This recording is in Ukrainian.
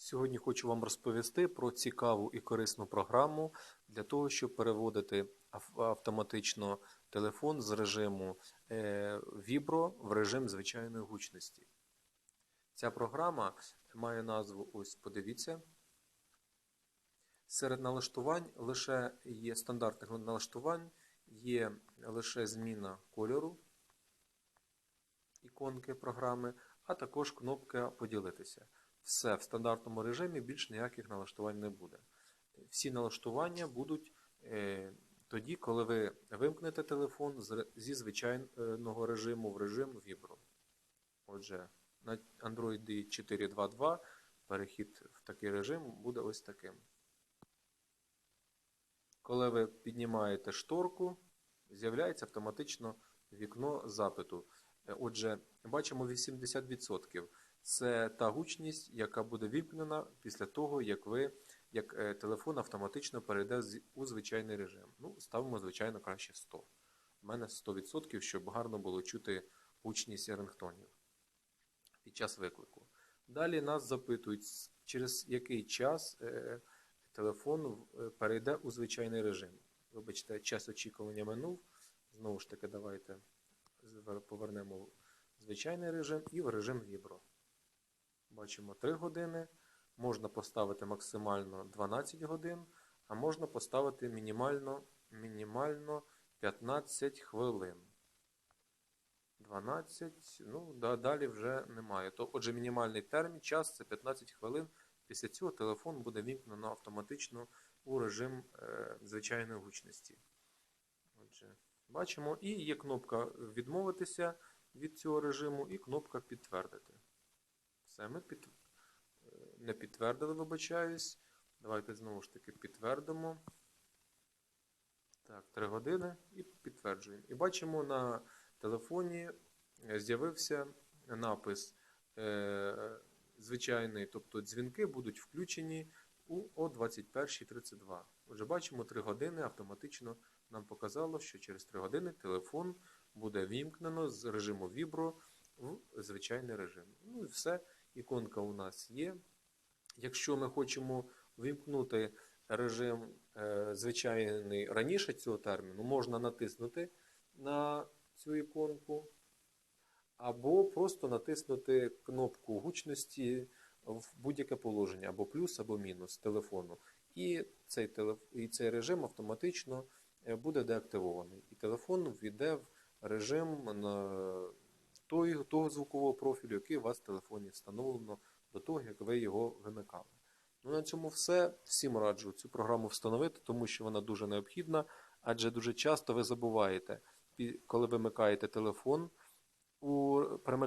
Сьогодні хочу вам розповісти про цікаву і корисну програму для того, щоб переводити автоматично телефон з режиму е, Vibro в режим звичайної гучності. Ця програма має назву ось подивіться. Серед налаштувань лише є стандартних налаштувань, є лише зміна кольору іконки програми, а також кнопка поділитися. Все в стандартному режимі, більш ніяких налаштувань не буде. Всі налаштування будуть е, тоді, коли ви вимкнете телефон зі звичайного режиму в режим Vibro. Отже, на Android 4.2.2 перехід в такий режим буде ось таким. Коли ви піднімаєте шторку, з'являється автоматично вікно запиту. Е, Отже, бачимо 80%. Це та гучність, яка буде вімкнена після того, як ви як е, телефон автоматично перейде у звичайний режим. Ну, ставимо, звичайно, краще 100. У мене 100%, щоб гарно було чути гучність рингтонів під час виклику. Далі нас запитують, через який час е, телефон е, перейде у звичайний режим. Вибачте, час очікування минув. Знову ж таки, давайте повернемо в звичайний режим і в режим Vibro. Бачимо 3 години. Можна поставити максимально 12 годин, а можна поставити мінімально, мінімально 15 хвилин. 12, ну да, далі вже немає. То, отже, мінімальний термін, час це 15 хвилин. Після цього телефон буде вімкнено автоматично у режим е, звичайної гучності. Отже, бачимо, і є кнопка відмовитися від цього режиму, і кнопка підтвердити. Все, ми під... е, не підтвердили, вибачаюсь. Давайте знову ж таки підтвердимо. Так, 3 години і підтверджуємо. І бачимо на телефоні е, з'явився напис е, звичайний, тобто дзвінки будуть включені у о 21.32. Отже, бачимо 3 години автоматично нам показало, що через 3 години телефон буде вімкнено з режиму Vibro в звичайний режим. Ну і все, іконка у нас є. Якщо ми хочемо вімкнути режим е, звичайний раніше цього терміну, можна натиснути на цю іконку, або просто натиснути кнопку гучності в будь-яке положення, або плюс, або мінус телефону. І цей, телеф... і цей режим автоматично е, буде деактивований. І телефон ввійде в режим той, того звукового профілю, який у вас в телефоні встановлено до того, як ви його вимикали. Ну, на цьому все. Всім раджу цю програму встановити, тому що вона дуже необхідна, адже дуже часто ви забуваєте, коли вимикаєте телефон у примиканні.